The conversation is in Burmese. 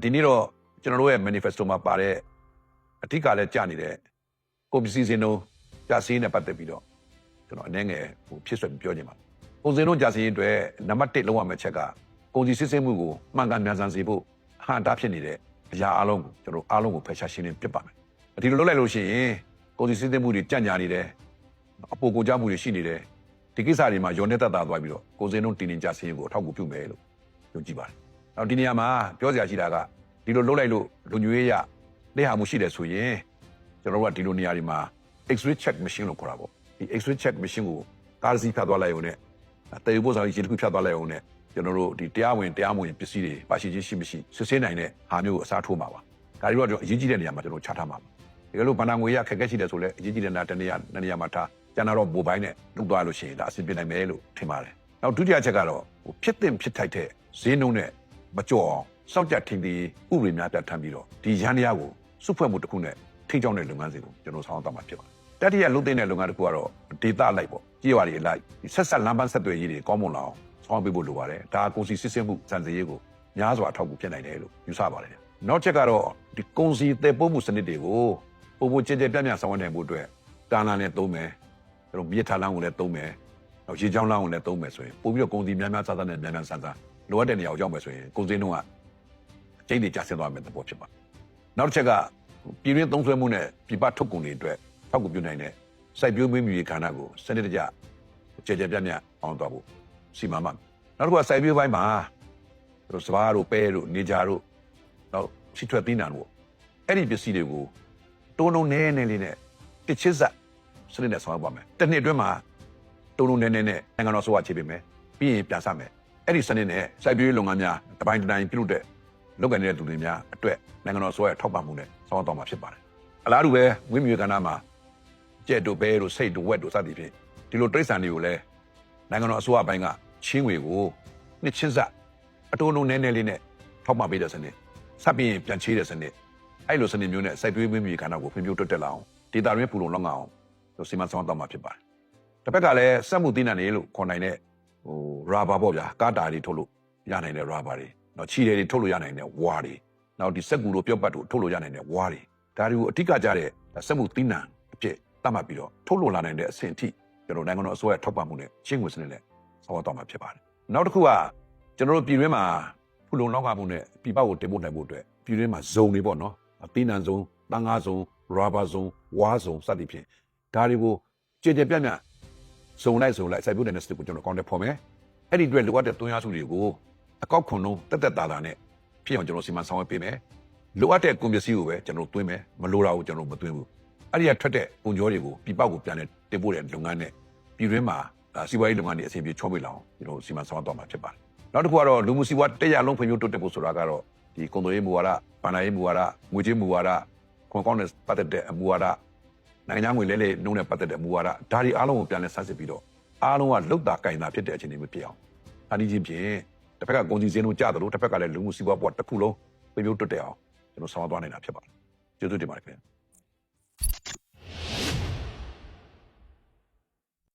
ဒီနေ့တော့ကျွန်တော်တို့ရဲ့ manifesto မှာပါတဲ့အထက်ကလည်းကြာနေတဲ့ကိုပစ္စည်းစင်းတို့ကြာစင်းနဲ့ပတ်သက်ပြီးတော့ကျွန်တော်အနေငယ်ဟိုဖြစ်ဆွဲပြောချင်ပါတယ်။ပုံစံတို့ကြာစင်းအတွက်နံပါတ်1လောက်ရမယ့်ချက်ကကုန်စည်စစ်ဆေးမှုကိုမှန်ကန်မြန်ဆန်စေဖို့ဟန်တာဖြစ်နေတဲ့အရာအလုံးကိုကျွန်တော်အားလုံးကိုဖယ်ရှားရှင်းလင်းပြစ်ပါမယ်။ဒီလိုလုပ်လိုက်လို့ရှိရင်ကုန်စည်စစ်ဆေးမှုတွေကြံ့ကြာနေတယ်အပေါ်ကိုကြမှုတွေရှိနေတယ်ဒီကိစ္စတွေမှာရောနေတတ်တာသွားပြီးတော့ကိုစင်းတို့တင်တင်ကြစင်းကိုအထောက်အကူပြုမယ်လို့ယုံကြည်ပါတယ်။ နောက်ဒီနေရာမှာပြောစရာရှိတာကဒီလိုလုပ်လိုက်လို့လူညွေးရလက်ဟာမှုရှိတယ်ဆိုရင်ကျွန်တော်တို့ကဒီလိုနေရာတွေမှာ X-ray check machine လို့ခေါ်တာပေါ့ဒီ X-ray check machine ကိုကားစီးဖြတ်သွားလိုက်ရုံနဲ့တည်ယူဖို့ဆောင်ရေတစ်ခုဖြတ်သွားလိုက်ရုံနဲ့ကျွန်တော်တို့ဒီတရားဝင်တရားမဝင်ပစ္စည်းတွေပါရှိခြင်းရှိမရှိစစ်ဆေးနိုင်တဲ့ဟာမျိုးကိုအစားထိုးမှာပါဒါတွေတော့အရေးကြီးတဲ့နေရာမှာကျွန်တော်ချထားမှာပါတကယ်လို့ဗန္ဒငွေရခက်ခဲရှိတယ်ဆိုလဲအရေးကြီးတဲ့နေရာတစ်နေရာနှစ်နေရာမှာထားကျန်တော့မိုဘိုင်းနဲ့လုပ်သွားလို့ရှိရင်ဒါအဆင်ပြေနိုင်မယ်လို့ထင်ပါတယ်နောက်ဒုတိယချက်ကတော့ဟိုဖြစ်တင်ဖြစ်ထိုက်တဲ့ဈေးနှုန်းနဲ့ မကြော်အောင်စောင့်ကြထင်ပြီးဥပဒေများပြဋ္ဌာန်းပြီးတော့ဒီရန်တရားကိုစုဖွဲ့မှုတစ်ခုနဲ့ထိန်းကျောင်းတဲ့လုပ်ငန်းစဉ်ကိုကျွန်တော်ဆောင်ရွက်သွားမှာဖြစ်ပါတယ်တတိယလုပ်တဲ့လုပ်ငန်းတစ်ခုကတော့ဒေတာလိုက်ပေါ့ကြေးရွာတွေလိုက်ဆက်ဆက်လမ်းပန်းဆက်သွယ်ရေးတွေကောင်းမွန်လာအောင်ဆောင်ရွက်ပေးဖို့လိုပါတယ်ဒါကုန်စည်စစ်ဆေးမှုစံစည်ရေးကိုများစွာအထောက်အကူဖြစ်နိုင်တယ်လို့ယူဆပါတယ်နောက်ချက်ကတော့ဒီကုန်စည်သယ်ပို့မှုစနစ်တွေကိုပုံပုံကြည်ကြဲပြန့်ပြန့်ဆောင်ရွက်နိုင်ဖို့အတွက်တာလန်နဲ့သုံးမယ်ကျွန်တော်မြေထားလမ်းကိုလည်းသုံးမယ်နောက်ရေချောင်းလမ်းကိုလည်းသုံးမယ်ဆိုရင်ပို့ပြီးတော့ကုန်စည်များများစားစားနဲ့များများဆန်းဆန်း လိုအပ်တဲ့နေရာကိုရောက်မယ်ဆိုရင်ကုန်စည်နှုန်းကအကျိန်းတွေကျဆင်းသွားမယ်သဘောဖြစ်ပါတယ်နောက်တစ်ချက်ကပြည်ရင်းသုံးဆွဲမှုနဲ့ပြပထုတ်ကုန်တွေအတွက်ထောက်ကူပြုနိုင်တဲ့စိုက်ပျိုးမွေးမြူရေးခန္ဓာကိုစနစ်တကျကြည်ကြဲပြန့်ပြန့်အောင်သွားဖို့စီမံမှာနောက်တစ်ခုကစိုက်ပျိုးပိုင်းမှာတို့စပါးတို့ပဲတို့နေကြတို့နောက်ချီထွက်သီးနှံတို့အဲ့ဒီပစ္စည်းတွေကိုတုံးတုံးနဲနဲလေးနဲ့တစ်ချစ်ဆက်စနစ်နဲ့ဆောင်ရွက်ပါမယ်တစ်နှစ်အတွင်းမှာတုံးတုံးနဲနဲနဲ့နိုင်ငံတော်ဆိုရချေပေးမယ်ပြီးရင်ပြန်ဆမယ် အဲ့ဒီစနစ်နဲ့စိုက်ပျိုးရေးလုပ်ငန်းများတစ်ပိုင်းတစ်တိုင်းပြုလုပ်တဲ့လုပ်ကိုင်နေတဲ့သူတွေများအတွက်နိုင်ငံတော်ဆိုရထောက်ပံ့မှုနဲ့ဆောင်ရွက်တော့မှာဖြစ်ပါတယ်အလားတူပဲဝင်းမြူကဏ္ဍမှာကြက်တို့ဘဲတို့စိတ်တို့ဝက်တို့စသည်ဖြင့်ဒီလိုတိရစ္ဆာန်တွေကိုလည်းနိုင်ငံတော်အစိုးရဘိုင်းကချင်းငွေကိုနှစ်ချင်းစအတိုးနှုန်းနည်းနည်းလေးနဲ့ထောက်ပံ့ပေးတဲ့စနစ်ဆက်ပြီးရင်ပြန်ချေးတဲ့စနစ်အဲ့လိုစနစ်မျိုးနဲ့စိုက်ပျိုးဝင်းမြူကဏ္ဍကိုဖွံ့ဖြိုးတိုးတက်လာအောင်ဒေတာရင်းပူလုံလောက်အောင်တို့စီမံဆောင်ရွက်တော့မှာဖြစ်ပါတယ်တစ်ဖက်ကလည်းစက်မှုသီးနှံတွေလို့ခေါ်နိုင်တဲ့ ဟိုရာဘာပေါ့ဗျာကာတာတွေထုတ်လို့ရနိုင်တဲ့ရာဘာတွေနောက်ချီတယ်တွေထုတ်လို့ရနိုင်တဲ့ဝါတွေနောက်ဒီစက်ကူတို့ပြော့ပတ်တို့ထုတ်လို့ရနိုင်တဲ့ဝါတွေဒါတွေကိုအထူးကကြတဲ့စက်မှုသီးနှံအဖြစ်သတ်မှတ်ပြီးတော့ထုတ်လို့လာနိုင်တဲ့အဆင့်အထိကျွန်တော်နိုင်ငံတော်အစိုးရထောက်ပံ့မှုနဲ့ချင်းဝင်စနစ်နဲ့ဆောင်ရွက်တော့မှာဖြစ်ပါတယ်နောက်တစ်ခုကကျွန်တော်တို့ပြည်တွင်းမှာဖူလုံလောက်ကမှုနဲ့ပြည်ပကိုတင်ပို့နိုင်ဖို့အတွက်ပြည်တွင်းမှာဇုံတွေပေါ့နော်အသီးနှံဇုံတန်ငါဇုံရာဘာဇုံဝါဇုံစသည်ဖြင့်ဒါတွေကိုကြည်ကြည်ပြန့်ပြန့် ဇုံလိုက်ဇုံလိုက်စိုက်ပျိုးတဲ့စနစ်ကိုကျွန်တော်ကောင်းတယ်ဖော်မယ်အဲ့ဒီအတွက်လိုအပ်တဲ့သွင်းအားစုတွေကိုအကောက်ခွန်လုံးတက်တက်တာတာနဲ့ဖြစ်အောင်ကျွန်တော်စီမံဆောင်ရွက်ပေးမယ်လိုအပ်တဲ့ကုန်ပစ္စည်းကိုပဲကျွန်တော်သွင်းမယ်မလိုတာကိုကျွန်တော်မသွင်းဘူးအဲ့ဒီကထွက်တဲ့ပုံကြောတွေကိုပြပောက်ကိုပြန်လဲတင်ပို့တဲ့လုပ်ငန်းနဲ့ပြည်တွင်းမှာစီးပွားရေးလုပ်ငန်းတွေအဆင်ပြေချောမေးလာအောင်ကျွန်တော်စီမံဆောင်ရွက်သွားမှာဖြစ်ပါတယ်နောက်တစ်ခုကတော့လူမှုစီးပွားတရားလုံးဖွံ့ဖြိုးတိုးတက်ဖို့ဆိုတာကတော့ဒီကုန်သွယ်ရေးမူဝါဒ၊ဗဏ္ဍာရေးမူဝါဒ၊ငွေကြေးမူဝါဒခွန်ကောင်းတဲ့ပတ်သက်တဲ့အမူဝါဒ နိုင်ငံငွေလဲလဲနှုံးနဲ့ပတ်သက်တဲ့မူဝါဒဒါတွေအားလုံးကိုပြန်လဲဆန်းစစ်ပြီးတော့အားလုံးကလုတ်တာကင်တာဖြစ်တဲ့အခြေအနေမျိုးဖြစ်အောင်ဒါဒီချင်းဖြင့်တစ်ဖက်ကကုန်စည်စင်းတို့ကြသလိုတစ်ဖက်ကလည်းလူမှုစီးပွားပေါ်တစ်ခုလုံးဖွံ့ဖြိုးတိုးတက်အောင်ကျွန်တော်ဆောင်ရွက်သွားနိုင်တာဖြစ်ပါတယ်ကျေးဇူးတင်ပါတယ်ခင်ဗျာ